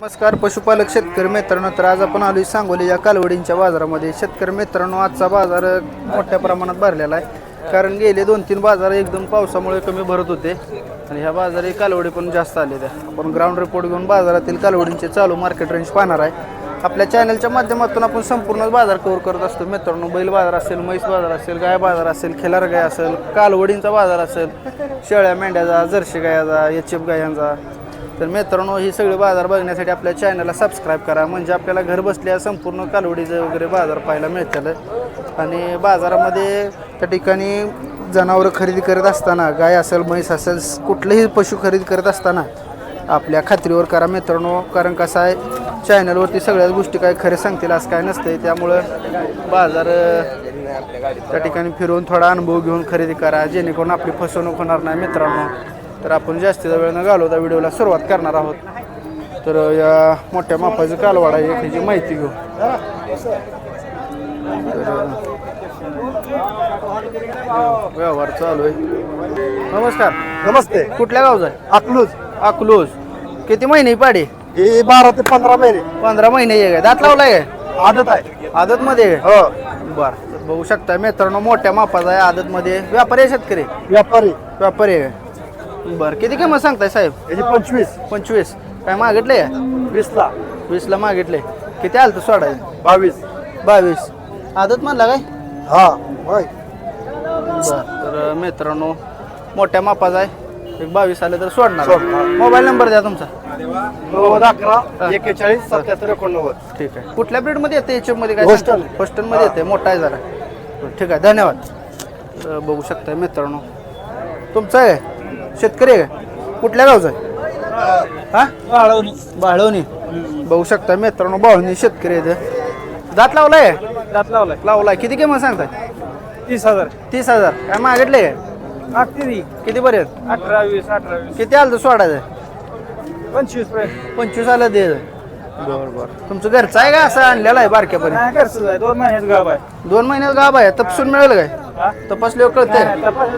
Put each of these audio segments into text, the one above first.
नमस्कार पशुपालक शेतकरी मित्रांनो तर आज आपण आलोय सांगोली या कालवडींच्या बाजारामध्ये. शेतकरी मित्रांनो आजचा बाजार मोठ्या प्रमाणात भरलेला आहे. कारण गेले दोन तीन बाजार एकदम पावसामुळे कमी भरत होते. आणि ह्या बाजारी कालवडी पण जास्त आलेले त्या आपण ग्राउंड रिपोर्ट घेऊन बाजारातील कालवडींचे चालू मार्केट रेंज पाहणार आहे. आपल्या चॅनलच्या माध्यमातून आपण संपूर्ण बाजार कव्हर करत असतो. मित्रांनो बैल बाजार असेल म्हैस बाजार असेल गाय बाजार असेल खेलार गाय असेल कालवडींचा बाजार असेल शेळ्या मेंढ्याचा जर्शी गायाचा एचएफ गायांचा तर मित्रांनो ही सगळी बाजार बघण्यासाठी आपल्या चॅनलला सबस्क्राईब करा. म्हणजे आपल्याला घर बसल्या संपूर्ण कालवडीचं वगैरे बाजार पाहायला मिळतील आणि बाजारामध्ये त्या ठिकाणी जनावरं खरेदी करत असताना गाय असेल म्हैस असेल कुठलंही पशु खरेदी करत असताना आपल्या खात्रीवर करा मित्रांनो. कारण कसं आहे चॅनलवरती सगळ्याच गोष्टी काय खरे सांगतील असं काय नसतंय. त्यामुळं बाजार त्या ठिकाणी फिरून थोडा अनुभव घेऊन खरेदी करा. जेणेकरून आपली फसवणूक होणार नाही मित्रांनो. तर आपण जास्तीचा वेळ न घालवता व्हिडिओला सुरुवात करणार आहोत. तर या मोठ्या मापाचं कालवाड आहे याची माहिती घेऊ. तर व्यवहार चालू आहे. नमस्कार. नमस्ते. कुठल्या गावचा आहे? अकलूज. अकलूज. किती महिने पाडी? हे बारा ते पंधरा महिने. पंधरा महिने आहे काय? दात लावलाय काय? आदत आहे. आदत मध्ये हो. बर. बघू शकता मित्रांनो मोठ्या मापाचा आहे आदत मध्ये व्यापारी आहे शेतकरी? व्यापारी. व्यापारी आहे. बर किती किंमत सांगताय साहेब? याची पंचवीस. पंचवीस. काय मागितले? वीसला. वीसला मागितले. किती आलं तर सोडायचं बावीस. बावीस. आदत म्हणला काय? हा होय. बर तर मित्रांनो मोठ्या मापाचा आहे. एक बावीस आले तर सोडणार. सोडणार. मोबाईल नंबर द्या तुमचा. नव्वद अकरा एक्केचाळीस सत्याहत्तर एकोणनव्वद. ठीक आहे. कुठल्या ब्रीडमध्ये येते एच मध्ये काय Hostel. हॉस्टेल मध्ये येते. मोठा आहे जरा. ठीक आहे धन्यवाद. तर बघू शकताय मित्रांनो. तुमचं आहे? शेतकरी आहे का? कुठल्या गावचं आहे? हा? बाळवणी. बघू शकता मित्रांनो बाळवणी शेतकरी आहे दात लावलाय? दात लावलाय. लावलाय. किती किंमत सांगताय? तीस हजार. तीस हजार. काय मागितले? काय अठरा किती पर्यंत अठरा वीस अठरा वीस किती आलं तर सोडायचं? पंचवीसपर्यंत. पंचवीस आलं दे बरं बरं तुमचं घरचं आहे का असं आणलेलं आहे बारक्यापर्यंत दोन महिन्यात गाव आहे. दोन महिन्यात गाभ आहे. तपसून मिळेल काय? तपासल्यावर कळते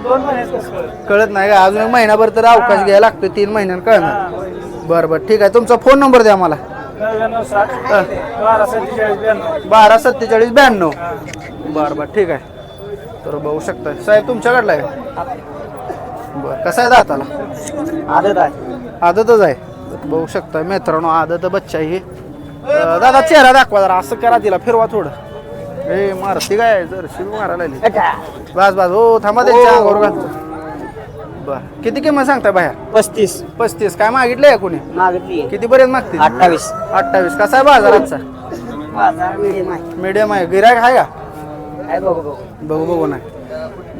दोन महिन्यात कसं कळत नाही का? अजून एक महिनाभर तर अवकाश घ्यायला लागतो तीन महिन्यानं कळणार. बरं बरं. ठीक आहे. तुमचा फोन नंबर द्या मला. नव्याण्णव बारा सत्तेचाळीस ब्याण्णव. बारा सत्तेचाळीस ब्याण्णव. बरं बरं. ठीक आहे. तर बघू शकता साहेब तुमच्याकडला आहे? बरं. कसं आहे दाताला? आदत आहे. आदतच आहे. बघू शकता मित्रांनो आदत बच्चा आहे ही दादा चेहरा दाखवा जरा असं करा तिला फिरवा थोडं. ए मारती काय? जर शिवी मारायला लागली. बस बस. हो थांबा त्यांच्या अंगावर घालतो बर. किती किंमत सांगता बाहेर पस्तीस. पस्तीस. काय मागितलंय कोणी? मागितली किती पर्यंत मागते? अठ्ठावीस. अठ्ठावीस. कसा आहे बाजाराचा बाजार मिडियम आहे. मीडियम आहे. गिरायक आहे का? काय बघू बघू. बघू बघू नाही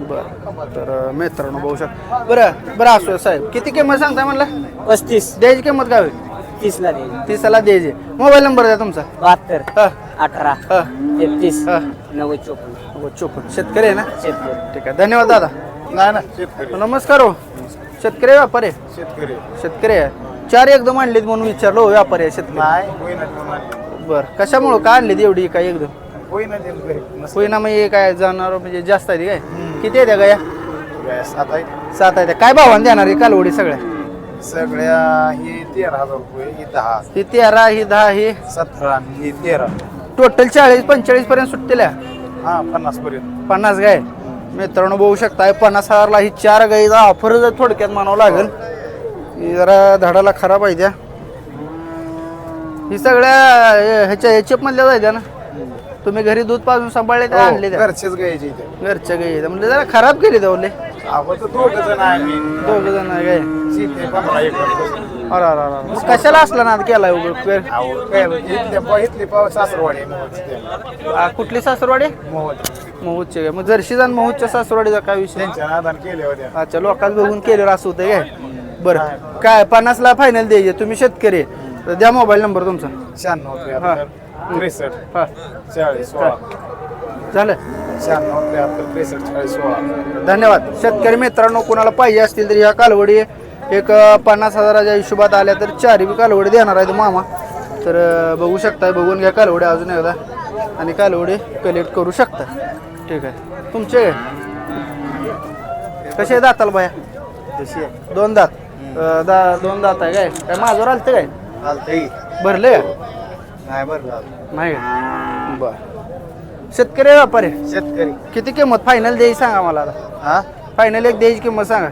बरं. तर मित्रांनो बघू शकता. बरं बरं असो साहेब. किती किंमत सांगताय म्हणलं? पस्तीस. द्यायची किंमत काय होईल? तीसला दे. तीसाला द्यायची. मोबाईल नंबर द्या तुमचा. बहात्तर हा. अठरा हा. तेहतीस हा. नव्वद चोपन्न. हो, चोपन्न. शेतकरी आहे ना? शेतकरी. ठीक आहे. धन्यवाद दादा. नाही ना शेतकरी. नमस्कार हो. शेतकरी आहे, व्यापारी आहे? शेतकरी शेतकरी आहे. चार एकदम आणलीत म्हणून विचारलो हो, व्यापारी आहे शेतकरी. नाही होईना बरं. कशामुळं? काय आणलीत एवढी काय एकदम? होईना होईना मग काय जाणार म्हणजे जास्त आहे काय? किती आहे त्या गाया? आता सात आहे. त्या. काय भावाने देणार आहे कालवडी सगळ्या? सगळ्या ही तेरा हजार रुपये ही दहा. ही तेरा ही दहा ही सतरा ही तेरा. टोटल चाळीस पंचेचाळीस पर्यंत सुटतेल्या हा पन्नास पर्यंत. पन्नास गाय मित्रांनो बघू शकताय पन्नास हजारला ही चार गाईचा ऑफर जर थोडक्यात म्हणावं लागेल ही जरा धडाला खराब आहे त्या. ही सगळ्या ह्याच्या ह्याच्याप मधल्या जायच्या ना? तुम्ही घरी दूध पाजून सांभाळले त्या आणले त्या. घरचेच गायचे इथे. घरच्या गाई आहेत. म्हणजे जरा खराब केली तर दोघ जण आहे. मी दोघ जण गाय सीते पंधरा एकर अरे अरे अरे मग कशाला असला ना केला उघड अहो, काय इथली पाव सासरवाडी मोहोळची. आ, कुठली सासरवाडी? मोहोळ. काय? मग जर्शी जाण महूदच्या सासरवाडीचा काय विषय? त्यांच्या नादान केले होत्या अच्छा लोकांना बघून केलेलं असं होतं काय? बरं. काय पन्नासला फायनल द्यायचे. तुम्ही शेतकरी. आहे. तर द्या मोबाईल नंबर तुमचा. शहाण्णव त्र्याहत्तर त्रेसष्ट. हा. चाळीस सोळा. झालं शहाण्णव त्र्याहत्तर त्रेसष्ट चाळीस सोळा. धन्यवाद. शेतकरी मित्रांनो कोणाला पाहिजे असतील तर ह्या कालवडी एक अं, पन्नास हजाराच्या हिशोबात आल्या तर चारही बी कालवडी देणार आहेत मामा. तर अं, बघू शकताय बघून घ्या कालवडी अजून एकदा. आणि कालवडी कलेक्ट करू शकता. ठीक आहे. तुमचे? कसे दाताल बाया? तशी आहे. दोन दात. अं, दा दोन दात आहे काय? काय माझ्यावर आलतं काय? चालतंय भरले? नाही बरं झालं नाही का? बर. शेतकरी व्यापारी. शेतकरी. किती किंमत? फायनल द्यायची सांगा मला आता. हा? फायनल एक द्यायची किंमत सांगा.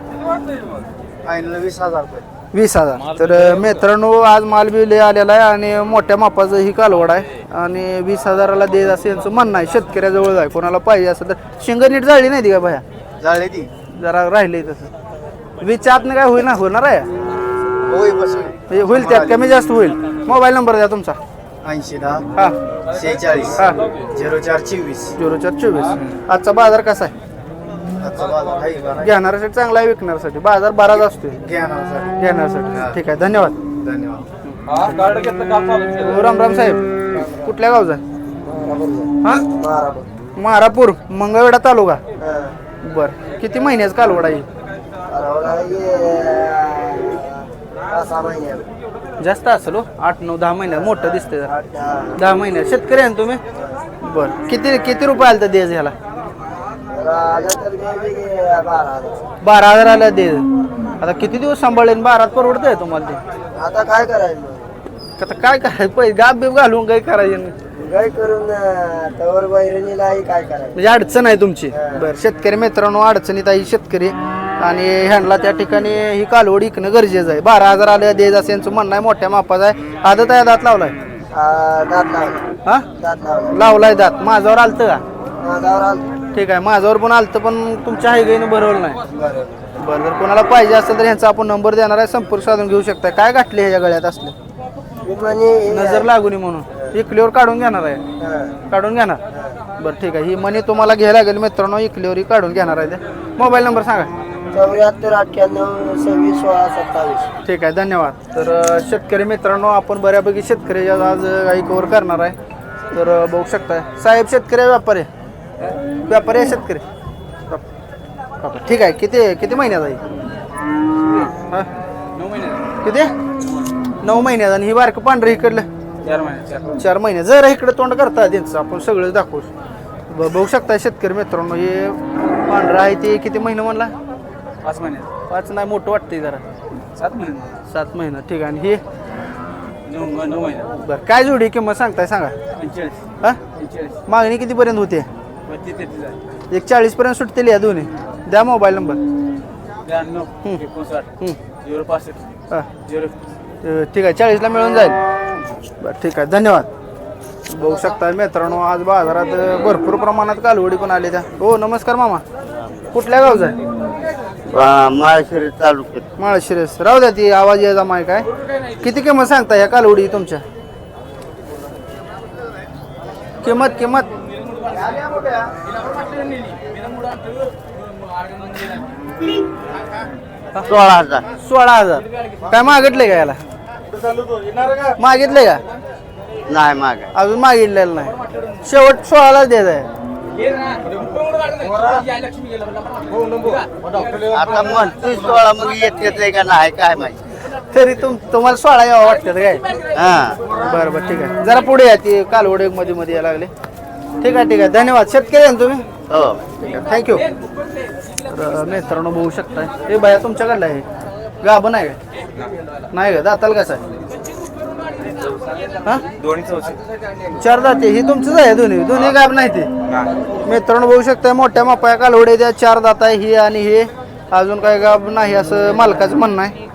फायनल वीस हजार रुपये. वीस हजार. तर मित्रांनो आज माल बी लय आलेला आहे आणि मोठ्या मापाचं ही कालवड आहे. आणि वीस हजाराला देत असं यांचं म्हणणं आहे. शेतकऱ्याजवळ आहे. कोणाला पाहिजे असं तर शिंग नीट जाळली नाही ती का भया? झाले ती. जरा राहिले तसं. आतनं काय होईल ना होणार आहे? होय म्हणजे होईल त्यात. कमी जास्त होईल. मोबाईल नंबर द्या तुमचा. ऐंशी दहा हा. शेहेचाळीस. हा. झिरो चार चोवीस. झिरो चार चोवीस. आजचा बाजार कसा आहे? आजचा बाजार आहे? घेणाऱ्यासाठी चांगला आहे विकणाऱ्यासाठी. बाजार बाराच असतोय. घेणार घेण्यासाठी ठीक आहे धन्यवाद. धन्यवाद. हो, राम राम साहेब. कुठल्या गावचा हा? मारापूर मंगळवेढा तालुका. बर. किती महिन्याचं कालवड आहे? जास्त असेल हो. आठ नऊ दहा महिन्यात मोठं दिसतंय जरा. दहा महिन्यात शेतकरी आहे ना तुम्ही? बर. किती किती रुपये आलं तर द्यायचं ह्याला? बारा हजार आला दे आता किती दिवस सांभाळले आणि बारात परवडतंय तुम्हाला ते? आता काय करायचं? आता काय करायचं? पैसे गाप बीप घालून काही करायचं नाही. काय करून तवर काय करायचं? म्हणजे अडचण आहे तुमची. बरं. शेतकरी मित्रांनो अडचणीत आहे. शेतकरी आणि ह्यांना त्या ठिकाणी ही कालवड इकणं गरजेचं आहे. बारा हजार आले देत असं यांचं म्हणणं आहे मोठ्या मापाचा आहे. आदत आहे दात लावलाय? दात लावला हा? दात लावला लावलाय दात. माझ्यावर आलतं का? माझ्यावर आलं ठीक आहे माझ्यावर पण आलतं पण तुमच्या हायगाईनं भरवलं नाही. बरं. जर कोणाला पाहिजे असेल तर ह्यांचा आपण नंबर देणार आहे संपर्क साधून घेऊ शकता काय गाठले ह्याच्या गळ्यात असले? मी म्हणे नजर लागू नये म्हणून. इकलीवर काढून घेणार आहे. हं. काढून घेणार? बरं ठीक आहे. ही मनी तुम्हाला घ्यायला लागेल मित्रांनो इकलीवर काढून घेणार आहे ते. मोबाईल नंबर सांगा. चौऱ्याहत्तर अठ्ठ्याण्णव सव्वीस सोळा सत्तावीस. ठीक आहे धन्यवाद. तर अ, शेतकरी मित्रांनो आपण बऱ्यापैकी शेतकरी आज काही कव्हर करणार आहे. तर अ, बघू शकताय. साहेब शेतकरी आहे, व्यापारी आहे? व्यापारी आहे शेतकरी? बाप- ठीक आहे किती किती महिन्यात आहे? हा? किती? नऊ महिन्यात. आणि ही बारकं पांढरं इकडलं? चार महिने जरा इकडे तोंड करता त्यांचं आपण सगळं दाखवू. ब- बघू शकता शेतकरी मित्रांनो हे पांढरं आहे ते किती महिने म्हणला? पाच महिन्यात पाच नाही मोठं वाटतंय जरा. सात महिन्यात सात महिना ठीक आहे. आणि हे? नऊ नऊ महिन्यात बरं काय जोडी किंमत सांगताय सांगा. पंचेचाळीस. हा? पंचेचाळीस. मागणी कितीपर्यंत होते? बत्तीस तेहतीस आहे. एक चाळीसपर्यंत सुटतील या दोन्ही. द्या मोबाईल नंबर. त्र्याण्णव एकोणसाठ हं. झिरो पासष्ट हा. झिरो अ, ठीक आहे चाळीसला मिळून जाईल. बरं ठीक आहे. धन्यवाद. बघू शकता मित्रांनो आज बाजारात अ, भरपूर प्रमाणात कालवडी पण आले त्या. हो नमस्कार मामा. कुठल्या गावचा आहे? माळशिरस तालुक्यात. माळशिरस. राहू द्या ती आवाज यायचा माय काय. किती किंमत सांगता या कालवडी तुमच्या? किंमत किंमत. सोळा हजार. सोळा हजार. काय मागितले का याला? मागितले का? नाही माग. अजून मागितलेलं नाही. शेवट सोळालाच द्यायचं आहे. आता म्हणतोय सोळा मग येत का नाही काय माहिती. तरी तुम तुम्हाला सोळा यावं वाटतं काय? हा. बरं बरं ठीक आहे. जरा पुढे या ती कालवडमध्ये मध्ये यायला लागले. ठीक आहे ठीक आहे. धन्यवाद. शेतकरी आहे ना तुम्ही? हो. थँक्यू तर मित्रांनो बघू शकताय. हे बाया तुमच्याकडलं आहे. गाभण आहे का? नाही का? दाताल कसं आहे हा दोन्ही चौशे चार दाते ही तुमचंच आहे दोन्ही. दोन्ही गाभ नाही ते. मित्रांनो बघू शकताय मोठ्या मापाया कालवडे द्या चार दात आहे ही आणि हे. अजून काय गाभ नाही असं मालकाचं म्हणणं आहे.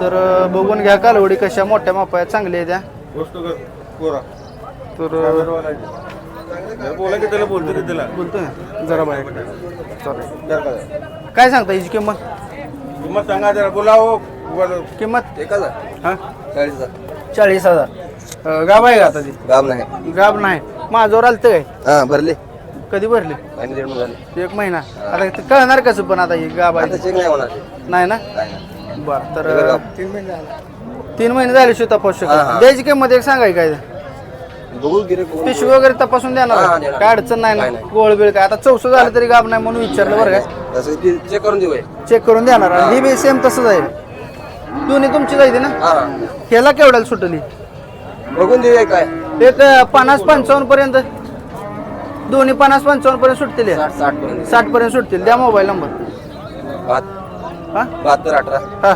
तर बघून घ्या कालवडी कशा मोठ्या मापाया चांगल्या आहे त्या तर त्याला बोलतो त्याला. जरा बाहेर. काय सांगता हिची किंमत? किंमत सांगा जरा. बोला हो. किंमत? एक हजार हा? चाळीस हजार चाळीस हजार. अं, गाभ आहे का आता ती? गाव नाही. गाभ नाही. माझ्यावर आलतं काय? हा भरले. कधी भरले? दीड झाले. एक महिना. आता ते कळणार कसं पण आता ही गाभ आहे. चेक नाही होणार. नाही ना? नाही. बर तर तीन महिने झाले. तीन महिने झाले शिव तपासू हा, शकत हा. द्यायची किंमत एक सांगाय काय? बघू गिरे पिशवी वगैरे तपासून देणार हा. काय अडचण नाही ना? नाही, नाही. गोळ बिळ काय? आता चौसं झालं तरी गाभ नाही म्हणून विचारलं बरं काय तसं चेक करून देऊ चेक करून देणार. आणि ही बी सेम तसंच आहे. दोन्ही तुमची जायची ना? हा. ह्याला केवढ्याला सुटली? बघून देऊया काय. एक पन्नास पंचावन्न पर्यंत. दोन्ही पन्नास पंचावन्न पर्यंत सुटतील. साठ साठ पर्यंत. साठ पर्यंत सुटतील. द्या मोबाईल नंबर. बहात- हा? बहात्तर अठरा. हा.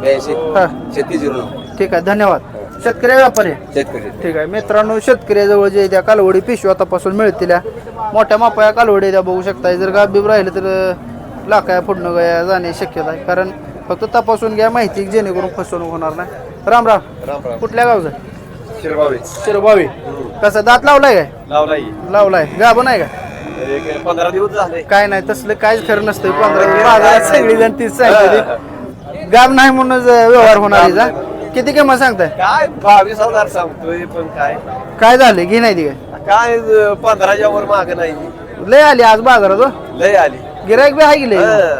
ब्याऐंशी. हा. छत्तीस झिरो नऊ. ठीक आहे धन्यवाद. शेतकरी व्यापारी. शेतकरी. ठीक आहे मित्रांनो शेतकऱ्याजवळ जे त्या कालवडी पिशव्या तपासून मिळतील या. मोठ्या मापाया कालवडी त्या बघू शकता जर गाबीब राहिलं तर अं, लाखाया फुडणं गया जाण्याची शक्यता आहे. कारण फक्त तपासून घ्या माहिती जेणेकरून फसवणूक होणार नाही. राम राम. राम राम. कुठल्या गावचं? शिरबावी. शिरबावी. कसं दात लावलाय काय? लावलाय. लावलाय. गाभण आहे का? एक पंधरा दिवस झाले. काय नाही तसलं काहीच खरं नसतं पंधरा बाजारात सगळी जण तीच सांगते गाब नाही म्हणूनच अं, व्यवहार होणार हिचा. किती किंमत सांगताय? काय बावीस हजार सांगतोय पण काय? काय झाले घे नाही ती काय? काय अं, पंधराच्या वर माग नाही. लय आली आज बाजारात हो. लय आली. गिरायक बी आहे की लय?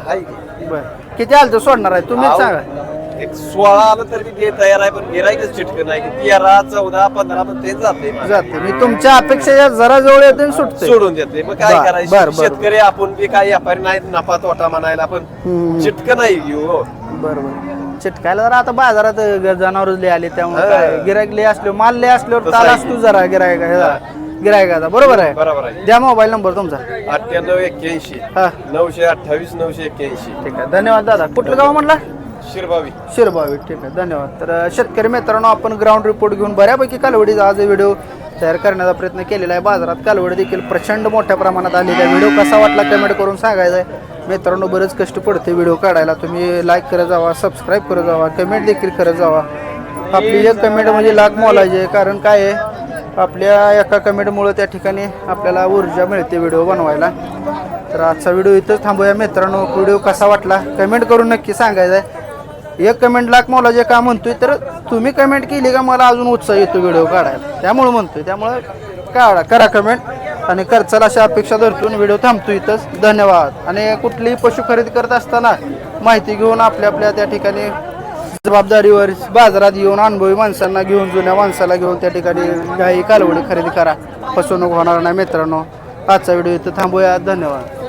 हाय की. बर. किती आलं सोडणार आहे तुम्हीच आहो. सांगा एक सोळा आलं तर मी ते तयार आहे पण गिरायकच चिटक नाही की तेरा चौदा पंधरा पण ते जाते जाते मी तुमच्या अपेक्षेच्या जरा जवळ येते आणि सुटते सोडून देते मग काय बर, बर, करायचं बर. शेतकरी आपण बी काय व्यापारी नाही नफा तोटा म्हणायला हम्म. पण चिटक नाही घेऊ हो. बरोबर चिटकायला जरा आता बाजारात जनावर लय आले त्यामुळे हा. काय गिरायक लय असल्यावर माल लय असल्यावर तसं ताल आहे. असतो जरा गिरायका गिरायकाचा बरोबर आहे? बरोबर आहे. द्या मोबाईल नंबर तुमचा. अठ्ठ्याण्णव एक्क्याऐंशी. हा. नऊशे अठ्ठावीस नऊशे एक्क्याऐंशी. ठीक आहे. धन्यवाद दादा. कुठलं गाव म्हणला? शिरबावी. शिरबावी. ठीक आहे. धन्यवाद. तर अ, शेतकरी मित्रांनो आपण ग्राउंड रिपोर्ट घेऊन बऱ्यापैकी कालवडीचा आज व्हिडिओ तयार करण्याचा प्रयत्न केलेला आहे. बाजारात कालवडी देखील प्रचंड मोठ्या प्रमाणात आलेली आहे. व्हिडिओ कसा वाटला कमेंट करून सांगायचा आहे. मित्रांनो बरेच कष्ट पडते व्हिडिओ काढायला. तुम्ही लाईक करत जावा सबस्क्राईब करत जावा कमेंट देखील करत जावा. आपली एक कमेंट म्हणजे लाख मोलायची आहे. कारण काय आहे? आपल्या एका कमेंटमुळं त्या ठिकाणी आपल्याला ऊर्जा मिळते व्हिडिओ बनवायला. तर आजचा व्हिडिओ इथंच थांबूया. मित्रांनो व्हिडिओ कसा वाटला? कमेंट करून नक्की सांगायचं आहे एक कमेंट लाख मला जे का म्हणतोय तर तुम्ही कमेंट केली का मला अजून उत्साह येतो व्हिडिओ काढायला. त्यामुळं म्हणतोय. त्यामुळं काढा करा कमेंट. आणि करचाल अशा अपेक्षा धरतून व्हिडिओ थांबतो इथंच. धन्यवाद. आणि कुठलीही पशु खरेदी करत असताना माहिती घेऊन आपल्या आपल्या त्या ठिकाणी जबाबदारीवर बाजारात येऊन अनुभवी माणसांना घेऊन जुन्या माणसाला घेऊन त्या ठिकाणी काही कालवडी खरेदी करा. फसवणूक होणार नाही मित्रांनो. आजचा व्हिडिओ इथं थांबूया. धन्यवाद.